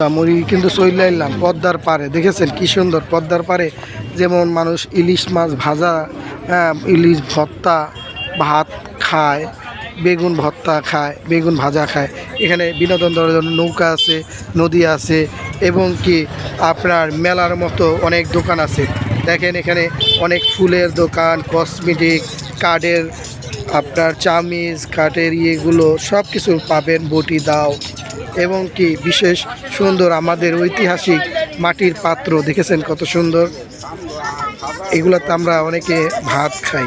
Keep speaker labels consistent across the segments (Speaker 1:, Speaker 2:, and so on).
Speaker 1: মুড়ি কিন্তু চলে পদ্মার পারে দেখেছেন কি সুন্দর? পদ্মার পারে যেমন মানুষ ইলিশ মাছ ভাজা হ্যাঁ, ইলিশ ভর্তা ভাত খায় বেগুন ভর্তা খায় বেগুন ভাজা খায়। এখানে বিনোদন দেওয়ার জন্য নৌকা আছে নদী আছে এবং কি আপনার মেলার মতো অনেক দোকান আছে। দেখেন এখানে অনেক ফুলের দোকান কসমেটিক কার্ডের আপনার চামিজ কাঠের ইয়েগুলো সব কিছু পাবেন বটি দাও। এবং কি বিশেষ সুন্দর আমাদের ঐতিহাসিক মাটির পাত্র, দেখেছেন কত সুন্দর? এগুলোতে আমরা অনেকে ভাত খাই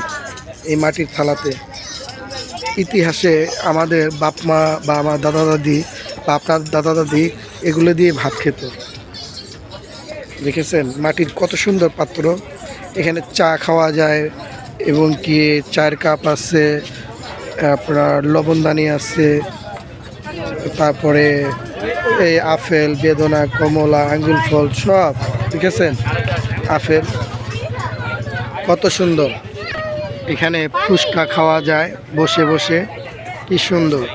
Speaker 1: এই মাটির থালাতে। ইতিহাসে আমাদের বাপ মা বা আমার দাদা দাদি বা আপনার দাদা দাদি এগুলো দিয়ে ভাত খেত। দেখেছেন মাটির কত সুন্দর পাত্র। এখানে চা খাওয়া যায় এবং কি চায়ের কাপ আছে, আপনার লবণদানি আছে তারপরে এই আপেল, বেদনা, কমলা আঙ্গুল ফল সব, ঠিক আছে? আপেল, কত সুন্দর। এখানে ফুচকা খাওয়া যায় বসে বসে, কি সুন্দর।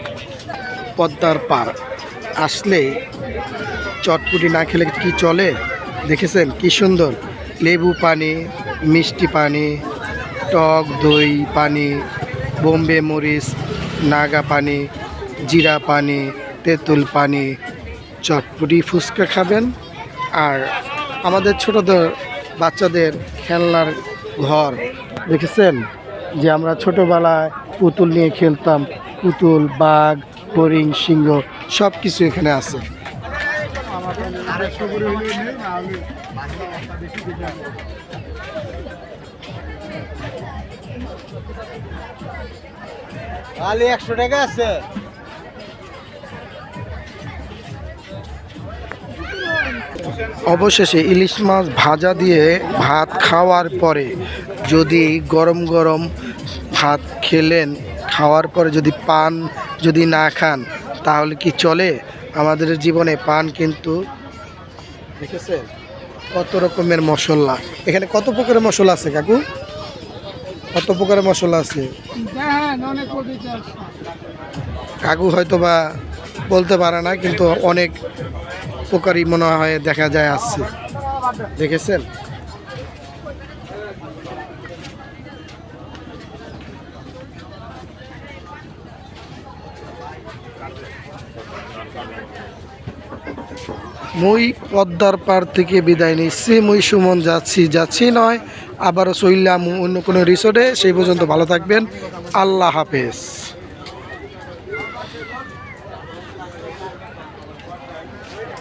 Speaker 1: পদ্মার পার আসলে চটপুটি না খেলে কি চলে? দেখেছেন? কি সুন্দর। লেবু পানি, মিষ্টি পানি, টক দই পানি, বোম্বে মরিচ, নাগা পানি জিরা পানি, তেঁতুল পানি, চটপুটি ফুচকা খাবেন। আর আমাদের ছোটদের, বাচ্চাদের খেলনার ঘর। দেখেছেন যে আমরা ছোটোবেলায় পুতুল নিয়ে খেলতাম। পুতুল, বাঘ, হরিণ, সিংহ সব কিছু এখানে আছে।
Speaker 2: আলি, একশো টাকা আছে।
Speaker 1: অবশেষে ইলিশ মাছ ভাজা দিয়ে ভাত খাওয়ার পরে যদি গরম গরম ভাত খেলেন খাওয়ার পরে যদি পান যদি না খান তাহলে কি চলে? আমাদের জীবনে পান কিন্তু দেখেছেন? কত রকমের মশলা। এখানে কত প্রকারের মশলা আছে কাকু? কত প্রকারের মশলা আছে? কাকু হয়তো বা বলতে পারে না কিন্তু অনেক প্রকারই মনে হয়, দেখা যায় আসছে দেখেছেন? মুই পদ্মার পার থেকে বিদায় নিচ্ছি। মুই সুমন যাচ্ছি যাচ্ছি নয়, আবারও চললাম অন্য কোনো রিসোর্টে সেই পর্যন্ত ভালো থাকবেন। আল্লাহ হাফেজ।